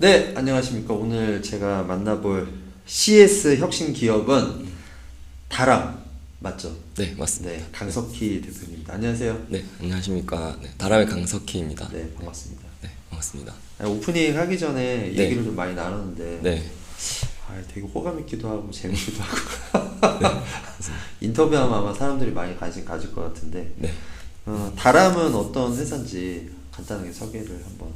네, 안녕하십니까. 오늘 제가 만나볼 CS 혁신 기업은 다람 맞죠? 네, 맞습니다. 네, 강석희 대표님입니다. 안녕하세요. 네, 안녕하십니까. 네, 다람의 강석희입니다. 네, 반갑습니다. 네, 반갑습니다. 아니, 오프닝 하기 전에 네. 얘기를 좀 많이 나눴는데 네, 아, 되게 호감 있기도 하고 재밌기도 하고 인터뷰하면 아마 사람들이 많이 관심 가질 것 같은데 네. 어, 다람은 어떤 회사인지 간단하게 소개를 한번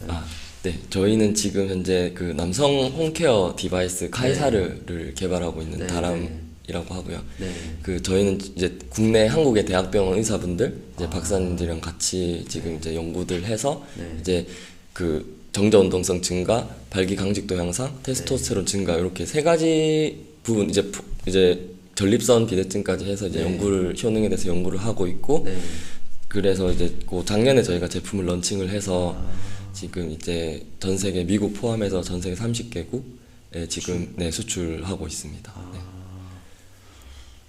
네. 아, 네. 저희는 지금 현재 그 남성 홈케어 디바이스 카이사르를 개발하고 있는 네, 다람이라고 하고요. 네. 그 저희는 이제 국내 한국의 대학병원 의사분들 이제 박사님들이랑 같이 지금 이제 연구들 해서 네. 이제 그 정저 운동성 증가, 발기 강직도 향상, 테스토스테론 증가 이렇게 세 가지 부분 이제 푸- 이제 전립선 비대증까지 해서 이제 네. 연구를 효능에 대해서 연구를 하고 있고 네. 그래서 이제 그 작년에 저희가 제품을 런칭을 해서 아. 지금 이제 전 세계 미국 포함해서 전 세계 30개국에 지금 네 수출하고 있습니다. 네.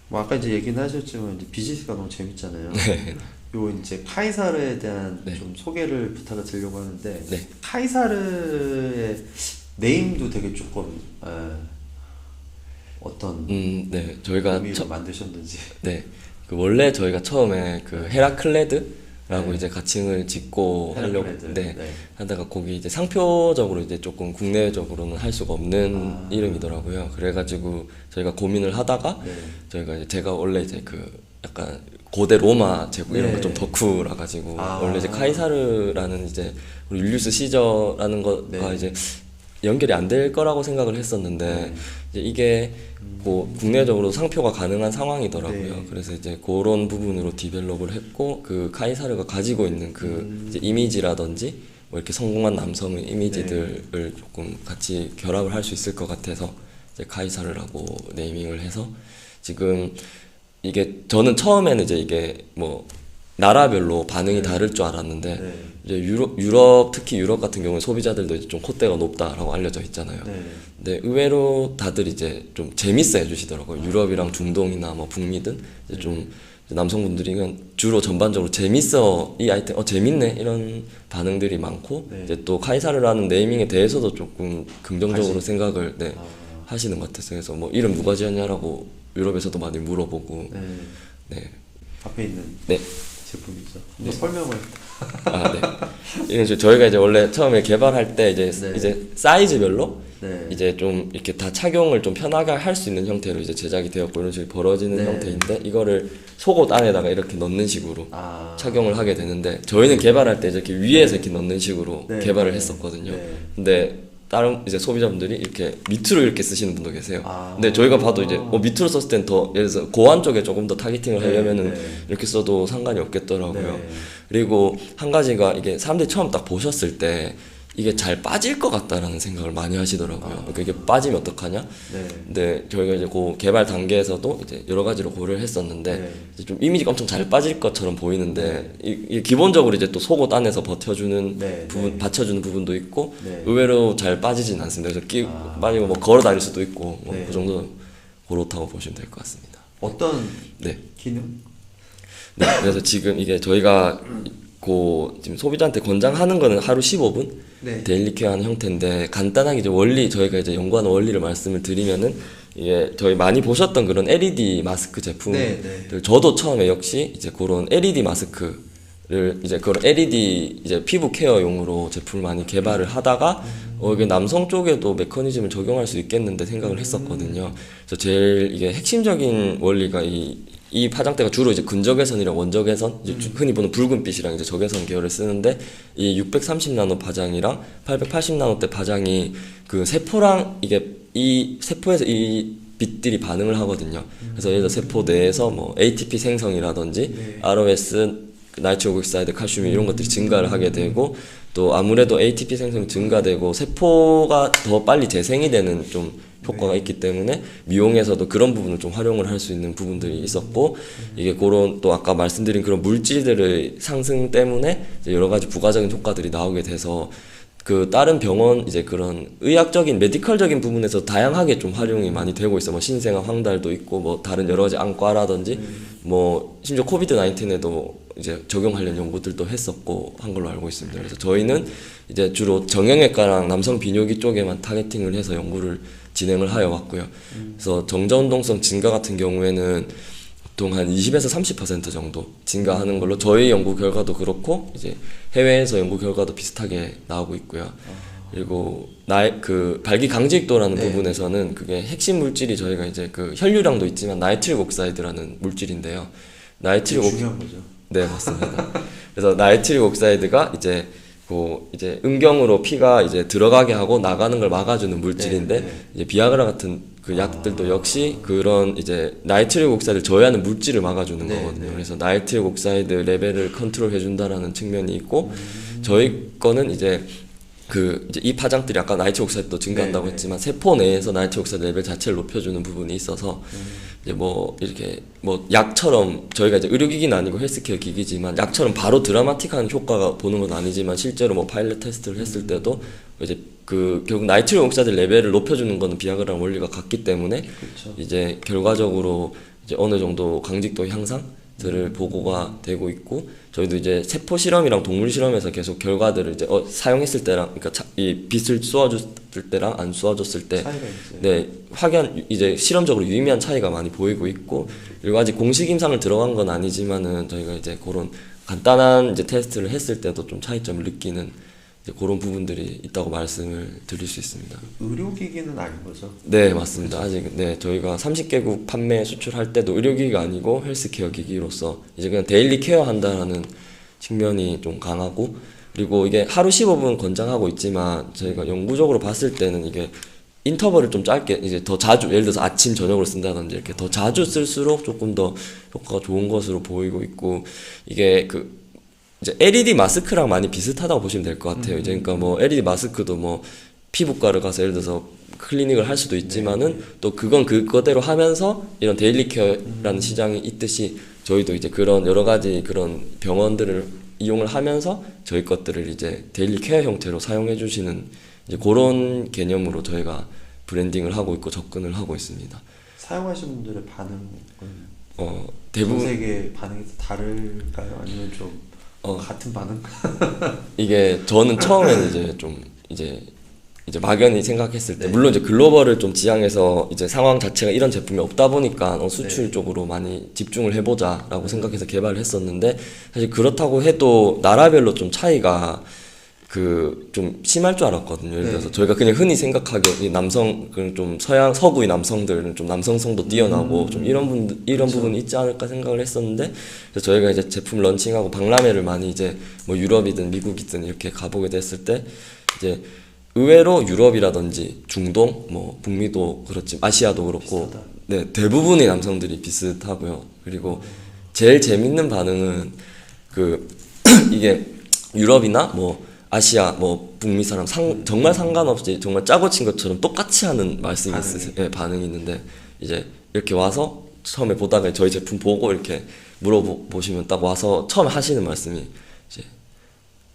뭐 아까 이제 얘기는 하셨지만 이제 비즈니스가 너무 재밌잖아요. 요 이제 카이사르에 대한 네. 좀 소개를 부탁을 드리려고 하는데 네. 카이사르의 네임도 되게 조금 에, 어떤 음, 네 저희가 처, 만드셨는지. 네. 그 원래 저희가 처음에 그 헤라클레드 라고 네. 이제 가칭을 짓고 하려고. 네. 네. 하다가 거기 이제 상표적으로 이제 조금 국내적으로는 할 수가 없는 아. 이름이더라고요. 그래가지고 저희가 고민을 하다가 네. 저희가 이제 제가 원래 이제 그 약간 고대 로마 제국 이런 네. 거좀 덕후라 가지고 아. 원래 이제 카이사르라는 이제 우리 율리우스 시저라는 거가 네. 이제 연결이 안 될 거라고 생각을 했었는데 네. 이제 이게 뭐 국내적으로 상표가 가능한 상황이더라고요. 네. 그래서 이제 그런 부분으로 디벨롭을 했고 그 카이사르가 가지고 있는 그 음. 이미지라든지 뭐 이렇게 성공한 남성의 이미지들을 조금 같이 결합을 할 수 있을 것 같아서 이제 카이사르라고 네이밍을 해서 지금 이게 저는 처음에는 이제 이게 뭐 나라별로 반응이 다를 줄 알았는데 네. 이제 유럽, 유럽 특히 유럽 같은 경우는 소비자들도 이제 좀 콧대가 높다라고 알려져 있잖아요. 네. 근데 의외로 다들 이제 좀 재밌어 해주시더라고요. 유럽이랑 중동이나 뭐 북미든 이제 좀 남성분들이 그냥 주로 전반적으로 재밌어 이 아이템 어 재밌네 이런 반응들이 많고 네. 이제 또 카이사르라는 네이밍에 대해서도 조금 긍정적으로 관심. 생각을 네, 아. 하시는 것 같았어요. 그래서 뭐 이름 누가 지었냐라고 유럽에서도 많이 물어보고 네. 네. 앞에 있는 네. 제품이죠. 한번 설명을. 아, 네. 이제 저희가 이제 원래 처음에 개발할 때 이제 네. 이제 사이즈별로 네. 이제 좀 이렇게 다 착용을 좀 편하게 할 수 있는 형태로 이제 제작이 되었고 이런 식으로 벌어지는 네. 형태인데 이거를 속옷 안에다가 이렇게 넣는 식으로 아. 착용을 하게 되는데 저희는 개발할 때 이렇게 위에서 이렇게 넣는 식으로 네. 개발을 네. 했었거든요. 네. 근데 다른 이제 소비자분들이 이렇게 밑으로 이렇게 쓰시는 분도 계세요. 아. 근데 저희가 봐도 이제 뭐 밑으로 썼을 땐 더 예를 들어서 고안 쪽에 조금 더 타겟팅을 네, 하려면은 네. 이렇게 써도 상관이 없겠더라고요. 네. 그리고 한 가지가 이게 사람들이 처음 딱 보셨을 때 이게 잘 빠질 것 같다라는 생각을 많이 하시더라고요. 그러니까 이게 빠지면 어떡하냐? 네. 근데 저희가 이제 그 개발 단계에서도 이제 여러 가지로 고려를 했었는데 네. 좀 이미지가 엄청 잘 빠질 것처럼 보이는데 이, 이 기본적으로 이제 또 속옷 안에서 버텨주는 네, 부분, 네. 받쳐주는 부분도 있고 네. 의외로 잘 빠지진 않습니다. 그래서 끼, 아. 빠지고 뭐 걸어 다닐 수도 있고 뭐 네. 그 정도 그렇다고 보시면 될 것 같습니다. 어떤 네. 기능? 네, 그래서 지금 이게 저희가 고 지금 소비자한테 권장하는 거는 하루 15분 네. 데일리 케어하는 형태인데 간단하게 이제 원리 저희가 이제 연구하는 원리를 말씀을 드리면은 이게 저희 많이 보셨던 그런 LED 마스크 제품들 네, 네. 저도 처음에 역시 이제 그런 LED 마스크를 이제 그런 LED 이제 피부 케어용으로 제품을 많이 개발을 하다가 어 이게 남성 쪽에도 메커니즘을 적용할 수 있겠는데 생각을 했었거든요. 그래서 제일 이게 핵심적인 원리가 이 이 파장대가 주로 이제 근적외선이랑 원적외선, 이제 주- 흔히 보는 붉은빛이랑 이제 적외선 계열을 쓰는데 이 630 나노 파장이랑 880 나노 대 파장이 그 세포랑 이게 이 세포에서 이 빛들이 반응을 하거든요. 그래서 예를 들어 세포 내에서 뭐 ATP 생성이라든지 네. ROS, 나이트로 옥사이드, 칼슘 이런 것들이 증가를 하게 되고 또 아무래도 ATP 생성이 증가되고 세포가 더 빨리 재생이 되는 좀 효과가 있기 때문에 미용에서도 그런 부분을 좀 활용을 할 수 있는 부분들이 있었고 이게 그런 또 아까 말씀드린 그런 물질들의 상승 때문에 여러 가지 부가적인 효과들이 나오게 돼서 그 다른 병원 이제 그런 의학적인 메디컬적인 부분에서 다양하게 좀 활용이 많이 되고 있어. 뭐 신생아 황달도 있고 뭐 다른 여러 가지 안과라든지 뭐 심지어 코비드 19에도 이제 적용하려는 연구들도 했었고 한 걸로 알고 있습니다. 그래서 저희는 이제 주로 정형외과랑 남성 비뇨기 쪽에만 타겟팅을 해서 연구를 진행을 하여 왔고요. 그래서 정자 운동성 증가 같은 경우에는 보통 한 20에서 30% 정도 증가하는 걸로 저희 연구 결과도 그렇고 이제 해외에서 연구 결과도 비슷하게 나오고 있고요. 그리고 나이 그 발기 강직도라는 네. 부분에서는 그게 핵심 물질이 저희가 이제 그 혈류량도 있지만 나이트릭 옥사이드라는 물질인데요. 나이트릭 옥. 네 맞습니다. 그래서 나이트릭 옥사이드가 이제 그 이제 음경으로 피가 이제 들어가게 하고 나가는 걸 막아주는 물질인데 네, 네. 이제 비아그라 같은 그 약들도 역시 그런 이제 나이트릭 옥사이드를 저해하는 물질을 막아주는 네, 거거든요. 네. 그래서 나이트릭 옥사이드 레벨을 컨트롤 해준다라는 측면이 있고 음. 저희 거는 이제 그 이제 이 파장들이 아까 나이트릭 옥사이드도 증가한다고 네, 네. 했지만 세포 내에서 나이트릭 옥사이드 레벨 자체를 높여주는 부분이 있어서 음. 이제 뭐 이렇게 뭐 약처럼 저희가 이제 의료기기는 아니고 헬스케어 기기지만 약처럼 바로 드라마틱한 효과가 보는 건 아니지만 실제로 뭐 파일럿 테스트를 했을 때도 이제 그 결국 나이트릭 옥사이드 레벨을 높여주는 거는 비아그라 원리가 같기 때문에 그렇죠. 이제 결과적으로 이제 어느 정도 강직도 향상 들을 보고가 되고 있고 저희도 이제 세포 실험이랑 동물 실험에서 계속 결과들을 이제 어, 사용했을 때랑 그러니까 차- 이 빛을 쏘아줬을 때랑 안 쏘아줬을 때. 네, 확연 이제 실험적으로 유의미한 차이가 많이 보이고 있고 그리고 아직 공식 임상을 들어간 건 아니지만은 저희가 이제 그런 간단한 이제 테스트를 했을 때도 좀 차이점을 느끼는 그런 부분들이 있다고 말씀을 드릴 수 있습니다. 의료기기는 아닌 거죠. 네, 맞습니다. 아직 네, 저희가 30개국 판매 수출할 때도 의료기기가 아니고 헬스케어 기기로서 이제 그냥 데일리 케어 한다라는 측면이 좀 강하고 그리고 이게 하루 15분 권장하고 있지만 저희가 영구적으로 봤을 때는 이게 인터벌을 좀 짧게 이제 더 자주 예를 들어서 아침 저녁으로 쓴다든지 이렇게 더 자주 쓸수록 조금 더 효과가 좋은 것으로 보이고 있고 이게 그 이제 LED 마스크랑 많이 비슷하다고 보시면 될 것 같아요. 이제 그러니까 뭐 LED 마스크도 뭐 피부과를 가서 예를 들어서 클리닉을 할 수도 있지만은 또 그건 그거대로 하면서 이런 데일리 케어라는 시장이 있듯이 저희도 이제 그런 여러 가지 그런 병원들을 이용을 하면서 저희 것들을 이제 데일리 케어 형태로 사용해 주시는 이제 그런 개념으로 저희가 브랜딩을 하고 있고 접근을 하고 있습니다. 사용하신 분들의 반응은 어전 대부분 세계 반응이 다를까요? 아니면 좀 어. 같은 반응? 이게 저는 처음에는 이제 좀 이제 이제 막연히 생각했을 때 네. 물론 이제 글로벌을 좀 지향해서 이제 상황 자체가 이런 제품이 없다 보니까 어, 수출 네. 쪽으로 많이 집중을 해보자라고 생각해서 개발을 했었는데 사실 그렇다고 해도 나라별로 좀 차이가 그 좀 심할 줄 알았거든요. 예를 네. 들어서 저희가 그냥 흔히 생각하기에 이 남성 그좀 서양 서구의 남성들은 좀 남성성도 뛰어나고 음. 좀 이런 분 이런 부분이 있지 않을까 생각을 했었는데 그래서 저희가 이제 제품 런칭하고 박람회를 많이 이제 뭐 유럽이든 미국이든 이렇게 가보게 됐을 때 이제 의외로 유럽이라든지 중동 뭐 북미도 그렇지 아시아도 그렇고 비슷하다. 네 대부분의 남성들이 비슷하고요. 그리고 제일 재밌는 반응은 그 이게 유럽이나 뭐 아시아 뭐 북미 사람 상, 정말 상관없이 정말 짜고 친 것처럼 똑같이 하는 말씀이 반응이. 있으세요. 예, 반응이 있는데 이제 이렇게 와서 처음에 보다가 저희 제품 보고 이렇게 물어보시면 딱 와서 처음 하시는 말씀이 이제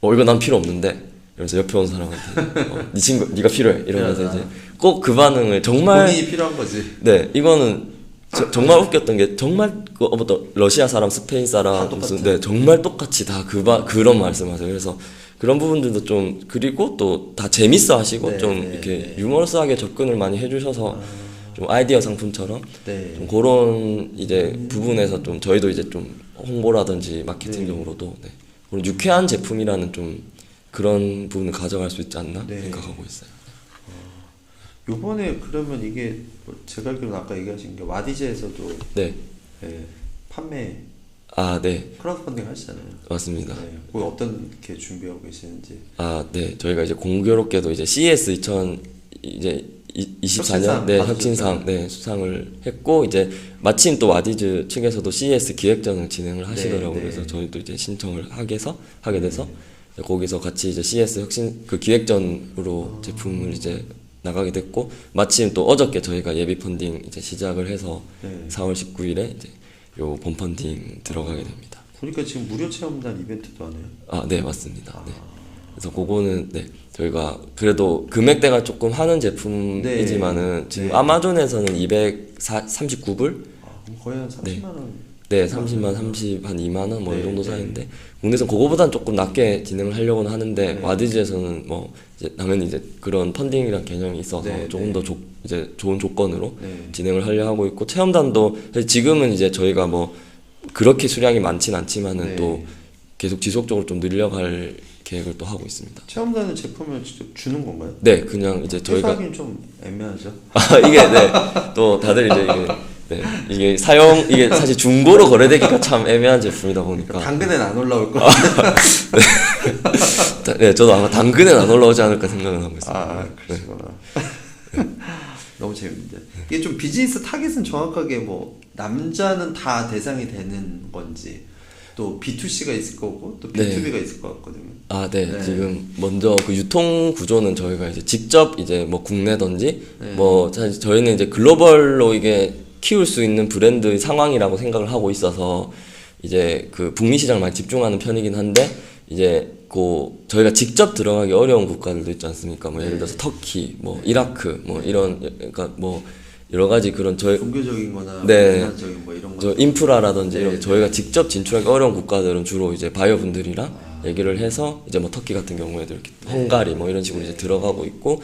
어 이거 난 필요 없는데 이러면서 옆에 온 사람한테 어, 네 친구 네가 필요해 이러면서 이제 꼭 그 반응을 정말 본인이 필요한 거지. 네, 이거는 저- 정말 웃겼던 게 정말 그 어떤 러시아 사람, 스페인 다 사람 똑같아. 무슨 네 정말 똑같이 다그 그런 말씀하세요. 그래서 그런 부분들도 좀 그리고 또 다 재밌어 하시고 네, 좀 네, 이렇게 네. 유머러스하게 접근을 많이 해주셔서 좀 아이디어 상품처럼 네. 좀 그런 이제 부분에서 좀 저희도 이제 좀 홍보라든지 마케팅적으로도 네. 그런 유쾌한 제품이라는 좀 그런 부분을 가져갈 수 있지 않나 네. 생각하고 있어요. 요번에 그러면 이게 뭐 제가 알기로는 아까 얘기하신 게 와디즈에서도 네, 예, 판매 아 네, 크라우드 펀딩 하시잖아요. 맞습니다. 네. 그거 어떻게 준비하고 계시는지. 아, 네. 저희가 이제 공교롭게도 이제 CES 2000 이제 24년 혁신상 네, 받으셨죠? 혁신상 네, 수상을 했고 이제 마침 또 와디즈 측에서도 CES 기획전을 진행을 하시더라고요. 네. 그래서 저희도 이제 신청을 하게 해서 하게 돼서 이제 거기서 같이 이제 CES 혁신 그 기획전으로 아. 제품을 이제 나가게 됐고 마침 또 어저께 저희가 예비 펀딩 이제 시작을 해서 네. 4월 19일에 이제 요 본 펀딩 들어가게 됩니다. 보니까 지금 무료 체험단 이벤트도 하네요. 아, 네, 맞습니다. 네. 그래서 그거는 네 저희가 그래도 금액대가 조금 하는 제품이지만은 네. 지금 네. 아마존에서는 239불 아, 그럼 거의 한 30만 원. 네, 30만, 30, 한 2만 원 뭐 이 네, 정도 네. 사이인데 국내에서는 그거보단 조금 낮게 진행을 하려고는 하는데 네. 와디즈에서는 뭐 이제 당연히 이제 그런 펀딩이란 개념이 있어서 네, 조금 네. 더 조, 이제 좋은 조건으로 네. 진행을 하려 하고 있고 체험단도 사실 지금은 이제 저희가 뭐 그렇게 수량이 많진 않지만은 네. 또 계속 지속적으로 좀 늘려갈 계획을 또 하고 있습니다. 체험단은 제품을 직접 주는 건가요? 네, 그냥 이제 저희가 회수하기는 좀 애매하죠. 아, 이게 네. 또 다들 이제 이게 네. 이게 사용 이게 사실 중고로 거래되기가 참 애매한 제품이다 보니까 당근엔 안 올라올 거. 다- 네, 저도 아마 당근엔 안 올라오지 않을까 생각은 하고 있습니다. 아, 그러시구나. 너무 재밌는데. 이게 좀 비즈니스 타겟은 정확하게 뭐 남자는 다 대상이 되는 건지 또 B2C가 있을 거고 또 네. B2B가 있을 것 같거든요. 아, 네. 네. 지금 먼저 그 유통 구조는 저희가 이제 직접 이제 뭐 국내든지 네. 뭐 사실 저희는 이제 글로벌로 이게 키울 수 있는 브랜드 상황이라고 생각을 하고 있어서 이제 그 북미 시장을 많이 집중하는 편이긴 한데 이제 그 저희가 직접 들어가기 어려운 국가들도 있지 않습니까? 뭐 예를 들어서 터키, 뭐 이라크, 뭐 이런 그러니까 뭐 여러 가지 그런 저희 종교적인거나 네. 뭐 이런 거. 저 인프라라든지 네, 이런 네. 저희가 직접 진출하기 어려운 국가들은 주로 이제 바이어 분들이랑 얘기를 해서 이제 뭐 터키 같은 경우에도 이렇게 헝가리 뭐 이런 식으로 이제 들어가고 있고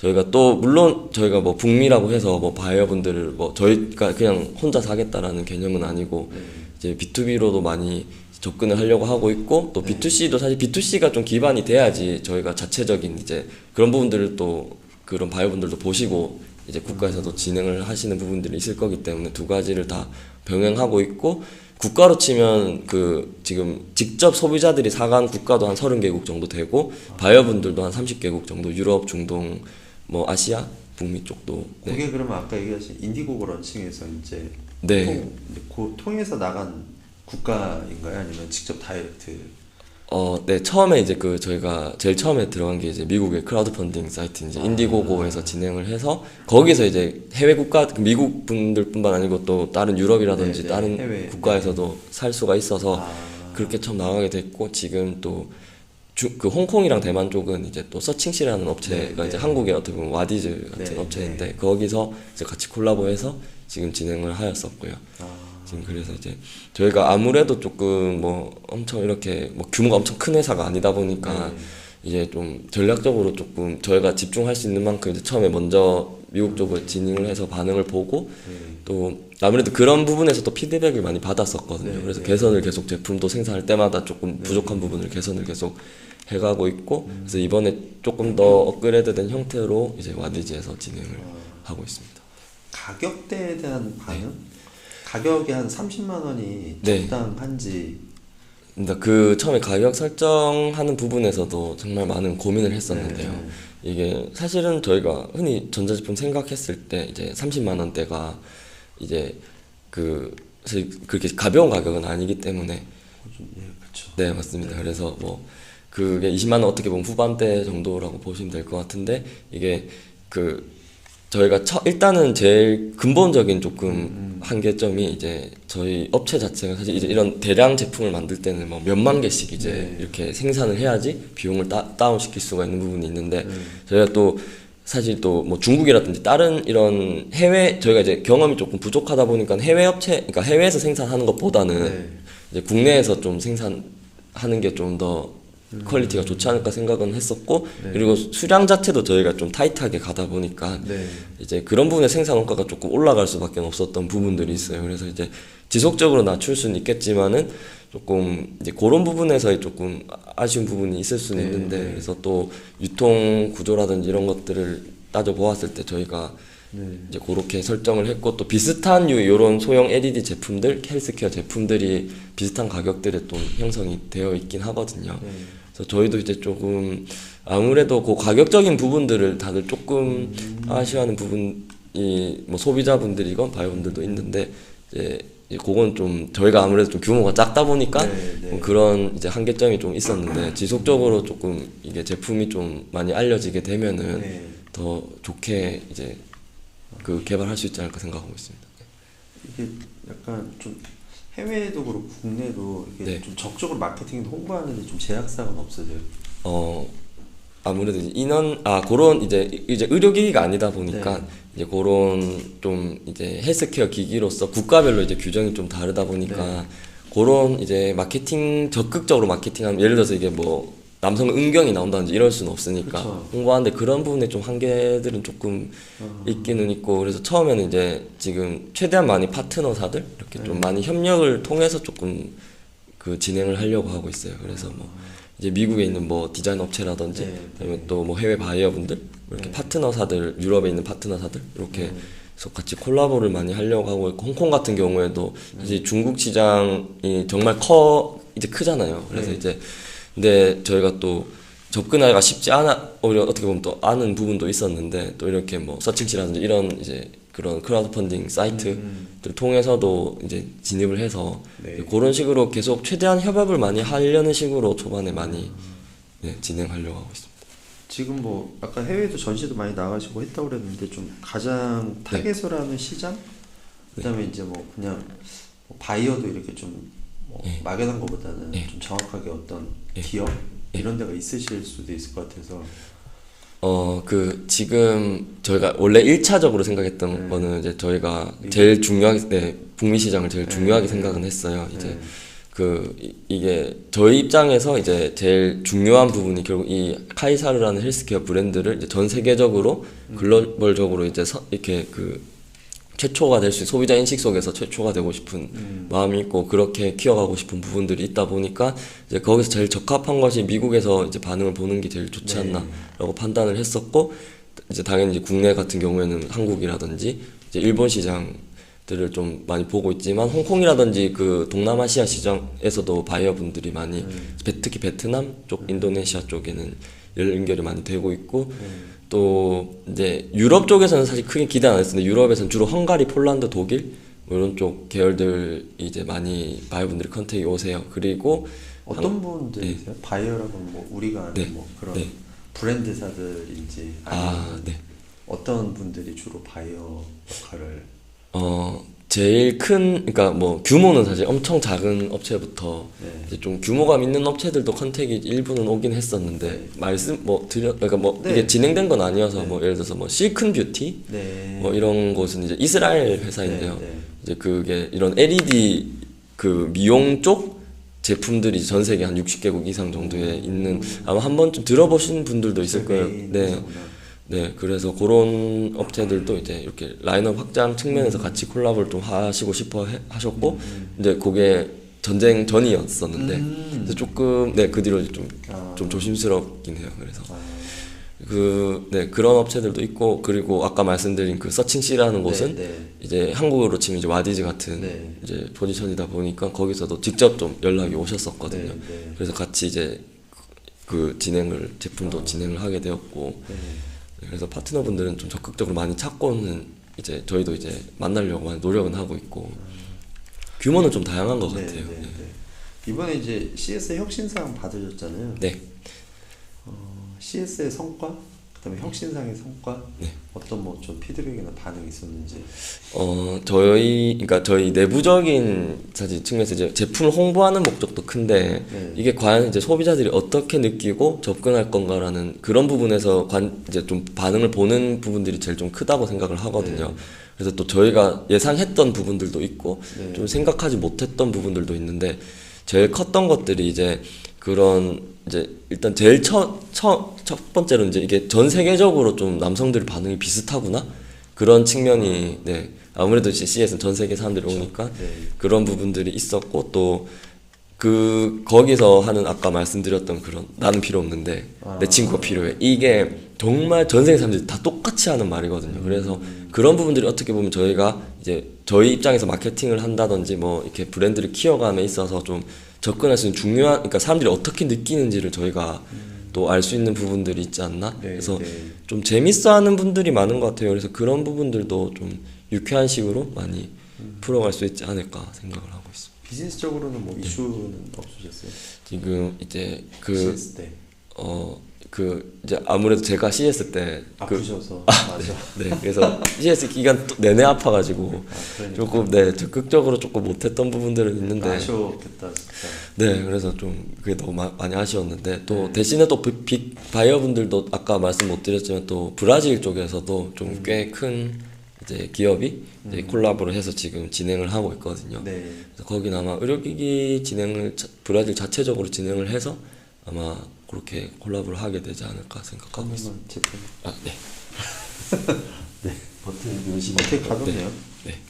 저희가 또 물론 저희가 뭐 북미라고 해서 뭐 바이어분들을 뭐 저희가 그냥 혼자 사겠다라는 개념은 아니고 이제 B2B로도 많이 접근을 하려고 하고 있고 또 B2C도 사실 B2C가 좀 기반이 돼야지 저희가 자체적인 이제 그런 부분들을 또 그런 바이어분들도 보시고 이제 국가에서도 진행을 하시는 부분들이 있을 거기 때문에 두 가지를 다 병행하고 있고 국가로 치면 그 지금 직접 소비자들이 사간 국가도 한 30개국 정도 되고 바이어분들도 한 30개국 정도 유럽, 중동, 뭐 아시아, 북미 쪽도 네. 그게 그러면 아까 얘기하신 인디고고 런칭에서 이제 네. 통, 그 통해서 나간 국가인가요? 아니면 직접 다이렉트? 어, 네, 처음에 이제 그 저희가 제일 처음에 들어간 게 이제 미국의 크라우드 펀딩 사이트 이제 인디고고에서 진행을 해서 거기서 이제 해외 국가 미국 분들뿐만 아니고 또 다른 유럽이라든지 네, 네, 다른 해외. 국가에서도 살 수가 있어서 아. 그렇게 처음 나가게 됐고 지금 또 주, 그 홍콩이랑 대만 쪽은 이제 또 서칭시라는 업체가 네, 이제 네. 한국의 어떻게 보면 와디즈 같은 네, 업체인데 거기서 이제 같이 콜라보해서 지금 진행을 하였었고요. 아, 지금 그래서 이제 저희가 아무래도 조금 뭐 엄청 이렇게 뭐 규모가 엄청 큰 회사가 아니다 보니까 네. 이제 좀 전략적으로 조금 저희가 집중할 수 있는 만큼 이제 처음에 먼저 미국 쪽을 진행을 해서 반응을 보고 네. 또 아무래도 그런 부분에서 또 피드백을 많이 받았었거든요. 네, 그래서 네. 개선을 계속 제품도 생산할 때마다 조금 부족한 부분을 개선을 계속 해가고 있고 음. 그래서 이번에 조금 더 업그레이드된 형태로 이제 와디지에서 진행을 하고 있습니다. 가격대에 대한 반응? 가격이 한 30만 원이 네. 적당한지 근데 그 처음에 가격 설정하는 부분에서도 정말 많은 고민을 했었는데요. 네. 이게 사실은 저희가 흔히 전자제품 생각했을 때 이제 30만 원대가 이제 그 사실 그렇게 가벼운 가격은 아니기 때문에 좀, 예, 그렇죠. 네 맞습니다. 그래서 뭐 그게 20만 원 어떻게 보면 후반대 정도라고 보시면 될 것 같은데 이게 그 저희가 처, 일단은 제일 근본적인 조금 한계점이 이제 저희 업체 자체가 사실 이제 이런 대량 제품을 만들 때는 뭐 몇만 개씩 이제 네. 이렇게 생산을 해야지 비용을 따, 다운 시킬 수가 있는 부분이 있는데 네. 저희가 또 사실 또 뭐 중국이라든지 다른 이런 해외 저희가 이제 경험이 조금 부족하다 보니까 해외 업체 그러니까 해외에서 생산하는 것보다는 네. 이제 국내에서 좀 생산하는 게 좀더 퀄리티가 좋지 않을까 생각은 했었고 네. 그리고 수량 자체도 저희가 좀 타이트하게 가다 보니까 네. 이제 그런 부분에 생산 원가가 조금 올라갈 수밖에 없었던 부분들이 있어요. 그래서 이제 지속적으로 낮출 수는 있겠지만은 조금 이제 그런 부분에서 조금 아쉬운 부분이 있을 수는 네, 있는데 네. 그래서 또 유통 구조라든지 이런 것들을 따져 보았을 때 저희가 네. 이제 그렇게 설정을 했고 또 비슷한 유 이런 소형 LED 제품들 헬스케어 제품들이 비슷한 가격들에 또 형성이 되어 있긴 하거든요. 네. 그래서 저희도 이제 조금 아무래도 그 가격적인 부분들을 다들 조금 아쉬워하는 부분이 뭐 소비자분들이건 바이분들도 있는데 이제 그건 좀 저희가 아무래도 좀 규모가 작다 보니까 네, 네. 뭐 그런 이제 한계점이 좀 있었는데 지속적으로 조금 이게 제품이 좀 많이 알려지게 되면은 네. 더 좋게 이제 그 개발할 수 있지 않을까 생각하고 있습니다. 이게 약간 좀 해외도 그렇고 국내도 이게 네. 좀 적극적으로 마케팅도 홍보하는데 좀 제약사가 없어져요. 어 아무래도 이제 인원 아 그런 이제 이제 의료기기가 아니다 보니까 네. 이제 그런 좀 이제 헬스케어 기기로서 국가별로 이제 규정이 좀 다르다 보니까 그런 이제 마케팅 적극적으로 마케팅하면 예를 들어서 이게 뭐 남성 음경이 나온다든지 이럴 수는 없으니까 그쵸. 홍보하는데 그런 부분에 좀 한계들은 조금 어. 있기는 있고 그래서 처음에는 이제 지금 최대한 많이 파트너사들 이렇게 네. 좀 많이 협력을 통해서 조금 그 진행을 하려고 하고 있어요. 그래서 뭐 이제 미국에 있는 뭐 디자인 업체라든지 네, 아니면 또 뭐 해외 바이어분들 이렇게 네. 파트너사들 유럽에 있는 파트너사들 이렇게 네. 그래서 같이 콜라보를 많이 하려고 하고 있고 홍콩 같은 경우에도 네. 이제 중국 시장이 정말 커 이제 크잖아요. 그래서 네. 이제 근데 저희가 또 접근하기가 쉽지 않아 오히려 어떻게 보면 또 아는 부분도 있었는데 또 이렇게 뭐 서칭시라든지 이런 이제 그런 크라우드 펀딩 사이트를 음. 통해서도 이제 진입을 해서 네. 그런 식으로 계속 최대한 협업을 많이 하려는 식으로 초반에 많이 네, 진행하려고 하고 있습니다. 지금 뭐 아까 해외도 전시도 많이 나가시고 했다고 그랬는데 좀 가장 네. 타겟으로 하는 시장 그다음에 이제 뭐 그냥 뭐 바이어도 이렇게 좀뭐 네. 막연한 것보다는 네. 좀 정확하게 어떤 네. 기업 이런 데가 있으실 수도 있을 것 같아서 어, 그, 지금 저희가 원래 1차적으로 생각했던 네. 거는 이제 저희가. 제일 중요하게, 네, 북미 시장을 제일 네. 중요하게 생각은 했어요. 이제 네. 그, 이- 이게 저희 입장에서 이제 제일 중요한 부분이 결국 이 카이사르라는 헬스케어 브랜드를 이제 전 세계적으로 음. 글로벌적으로 이제 서, 이렇게 그 최초가 될 수, 소비자 인식 속에서 최초가 되고 싶은 음. 마음이 있고 그렇게 키워가고 싶은 부분들이 있다 보니까 이제 거기서 제일 적합한 것이 미국에서 이제 반응을 보는 게 제일 좋지 네. 않나라고 판단을 했었고 이제 당연히 이제 국내 같은 경우에는 한국이라든지 이제 일본 시장들을 좀 많이 보고 있지만 홍콩이라든지 그 동남아시아 시장에서도 바이어분들이 많이 베- 특히 베트남 쪽 인도네시아 쪽에는 연결이 많이 되고 있고 네. 또 이제 유럽 쪽에서는 사실 크게 기대 안 했었는데 유럽에서는 주로 헝가리, 폴란드, 독일 뭐 이런 쪽 계열들 이제 많이 바이어분들이 컨택이 오세요. 그리고 어떤 분들이세요? 바이어라고 뭐 우리가 아는 네. 뭐 그런 네. 브랜드사들인지 아니면 아, 네. 어떤 분들이 주로 바이어 역할을 어, 제일 큰, 그러니까 뭐 규모는 사실 엄청 작은 업체부터 네. 이제 좀 규모감 있는 업체들도 컨택이 일부는 오긴 했었는데 네. 말씀 뭐 드려 그러니까 뭐 네. 이게 진행된 건 아니어서 네. 뭐 예를 들어서 뭐 실큰 뷰티 네. 뭐 이런 곳은 이제 이스라엘 회사인데요. 이제 그게 이런 LED 그 미용 쪽 제품들이 전 세계 한 60개국 이상 정도에 있는 아마 한 번쯤 들어보신 분들도 있을 거예요. 네. 네, 그래서 그런 업체들도 이제 이렇게 라인업 확장 측면에서 같이 콜라보를 좀 하시고 싶어 해- 하셨고, 이제 그게 전쟁 전이었었는데, 음. 그래서 조금, 네, 그 뒤로 좀, 아. 좀 조심스럽긴 해요. 그래서. 아, 그, 네, 그런 업체들도 있고, 그리고 아까 말씀드린 그 서칭씨라는 곳은 네, 네. 이제 한국으로 치면 이제 와디즈 같은 네. 이제 포지션이다 보니까 거기서도 직접 좀 연락이 오셨었거든요. 네, 네. 그래서 같이 이제 그 진행을, 제품도 진행을 하게 되었고, 네. 그래서 파트너분들은 좀 적극적으로 많이 찾고는 이제 저희도 이제 만나려고 많이 노력은 하고 있고 규모는 좀 다양한 것 네, 같아요. 네, 네. 이번에 이제 CS 혁신상 받으셨잖아요. 네. 어, CS의 성과, 그다음에 혁신상의 성과, 네. 어떤 뭐 좀 피드백이나 반응이 있었는지. 어 저희 그러니까 저희 내부적인 사실 측면에서 이제 제품을 홍보하는 목적도 큰데 네. 이게 과연 이제 소비자들이 어떻게 느끼고 접근할 건가라는 그런 부분에서 관 이제 좀 반응을 보는 부분들이 제일 좀 크다고 생각을 하거든요. 네. 그래서 또 저희가 예상했던 부분들도 있고 네. 좀 생각하지 못했던 부분들도 있는데 제일 컸던 것들이 이제 그런 이제 일단 제일 첫, 첫, 첫 번째로 이제 이게 전 세계적으로 좀 남성들 반응이 비슷하구나 그런 측면이 네 아무래도 CC에서는 전 세계 사람들이 오니까 네. 그런 부분들이 있었고 또 그 거기서 하는 아까 말씀드렸던 그런 나는 필요 없는데 아. 내 친구가 필요해 이게 정말 전 세계 사람들이 다 똑같이 하는 말이거든요. 그래서 그런 부분들이 어떻게 보면 저희가 이제 저희 입장에서 마케팅을 한다든지 뭐 이렇게 브랜드를 키워감에 있어서 좀 접근할 수 있는 중요한 그러니까 사람들이 어떻게 느끼는지를 저희가 또 알 수 있는 부분들이 있지 않나? 네, 그래서 네. 좀 재밌어하는 분들이 많은 것 같아요. 그래서 그런 부분들도 좀 유쾌한 식으로 많이 풀어갈 수 있지 않을까 생각을 하고 있습니다. 비즈니스적으로는 네. 뭐 이슈는 없으셨어요? 지금 이제 그. 어 그 이제 아무래도 제가 CS 때 그, 아프셔서 맞아. 네, 그래서 CS 기간 또 내내 아파가지고 아, 그러니까. 조금 네 적극적으로 조금 못했던 부분들은 있는데 아쉬웠겠다 진짜. 네, 그래서 좀 그게 너무 마- 많이 아쉬웠는데 또 대신에 또 비- 빅 바이어분들도 아까 말씀 못 드렸지만 또 브라질 쪽에서도 좀 꽤큰 이제 기업이 이제 콜라보를 해서 지금 진행을 하고 있거든요. 네. 그래서 거기는 아마 의료기기 진행을 자- 브라질 자체적으로 진행을 해서 아마 그렇게 콜라보를 하게 되지 않을까 생각하고 있습니다. 제품 아, 네. 네. 버튼 누르시면 어떻게 가볍네요. 네.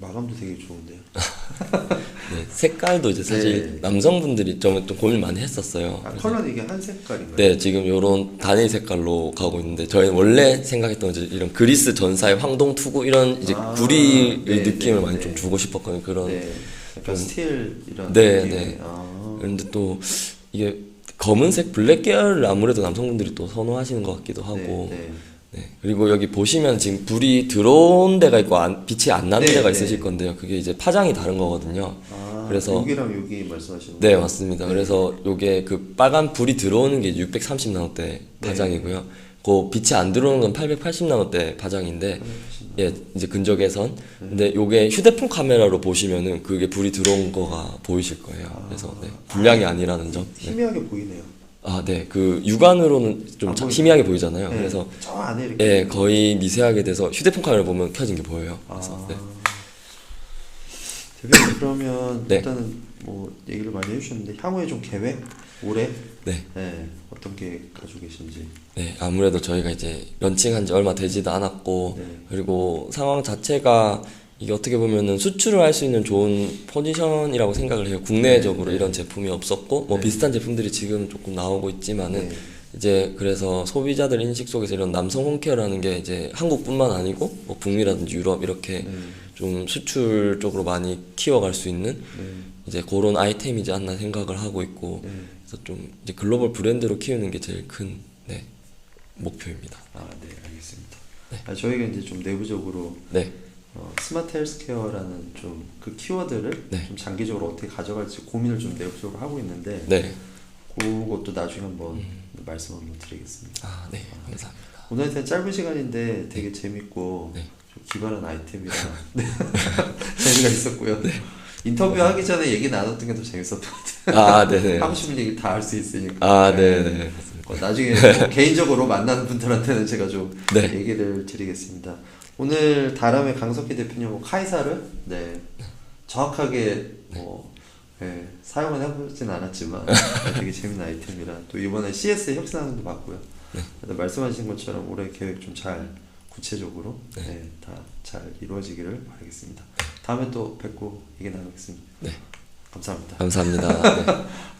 마감도 되게 좋은데요. 네, 색깔도 이제 사실 네. 남성분들이 좀, 좀 고민 많이 했었어요. 아, 그래서 컬러는 이게 한 색깔인가요? 네, 지금 요런 단일 색깔로 가고 있는데 저희는 원래 생각했던 이제 이런 그리스 전사의 황동 투구 이런 이제 아, 구리 네, 느낌을 네, 많이 네. 좀 주고 싶었거든요. 그런 네. 약간 좀- 스틸 이런 네, 느낌의- 네. 아. 그런데 또 이게 검은색 블랙 계열을 아무래도 남성분들이 또 선호하시는 것 같기도 하고 네, 네. 네. 그리고 여기 보시면 지금 불이 들어온 데가 있고 안- 빛이 안 나는 네, 데가 네. 있으실 건데요. 그게 이제 파장이 다른 거거든요. 아, 그래서- 여기랑 여기 말씀하시는 네, 거예요? 맞습니다. 그래서 요게 그 빨간 불이 들어오는 게 630 나노대 파장이고요. 그 빛이 안 들어오는 건 880 나노대 파장인데 예, 이제 근적외선. 근데 요게 휴대폰 카메라로 보시면은 그게 불이 들어온 거가 보이실 거예요. 그래서 네, 불량이 아니라는 점. 네. 희미하게 보이네요. 아, 네. 그 육안으로는 좀 안 자- 보이죠? 희미하게 보이잖아요. 네, 그래서 저 안에 이렇게 예, 거의 미세하게 돼서 휴대폰 카메라 보면 켜진 게 보여요. 그래서 아. 네. 대표님 그러면 네. 일단은 뭐 얘기를 많이 해주셨는데 향후에 좀 계획 올해 네. 네, 어떤 계획 가지고 계신지 네, 아무래도 저희가 이제 런칭한 지 얼마 되지도 않았고 네. 그리고 상황 자체가 이게 어떻게 보면은 수출을 할 수 있는 좋은 포지션이라고 생각을 해요. 국내적으로 네. 이런 제품이 없었고 뭐 네. 비슷한 제품들이 지금 조금 나오고 있지만은 네. 이제 그래서 소비자들 인식 속에서 이런 남성 홈케어라는 게 이제 한국뿐만 아니고 뭐 북미라든지 유럽 이렇게 네. 좀 수출 쪽으로 많이 키워갈 수 있는 네. 이제 그런 아이템이지 않나 생각을 하고 있고 네. 그래서 좀 이제 글로벌 브랜드로 키우는 게 제일 큰 네, 목표입니다. 아, 네, 알겠습니다. 아, 저희가 이제 좀 내부적으로 네, 어, 스마트 헬스케어라는 좀 그 키워드를 네. 좀 장기적으로 어떻게 가져갈지 고민을 좀 내부적으로 하고 있는데 네, 그것도 나중에 한번 말씀 한번 드리겠습니다. 아, 네, 감사합니다. 오늘한테는 짧은 시간인데 되게 재밌고 네. 좀 기발한 아이템이라 네. 재미가 있었고요. 인터뷰 하기 전에 얘기 나눴던 게 더 재밌었던 것 같아요. 아, 네, 네. 하고 싶은 얘기 다 할 수 있으니까. 아, 네, 네. 어, 나중에 뭐 개인적으로 만나는 분들한테는 제가 좀 네. 얘기를 드리겠습니다. 오늘 다람의 강석희 대표님하고 카이사를 네, 정확하게 뭐 네, 사용은 해보진 않았지만 네, 되게 재밌는 아이템이라 또 이번에 CS 혁신하는 도 봤고요. 네. 말씀하신 것처럼 올해 계획 좀 잘 구체적으로 네, 다잘 이루어지기를 바라겠습니다. 다음에 또 뵙고 얘기 나누겠습니다. 네. 감사합니다. 감사합니다. 네.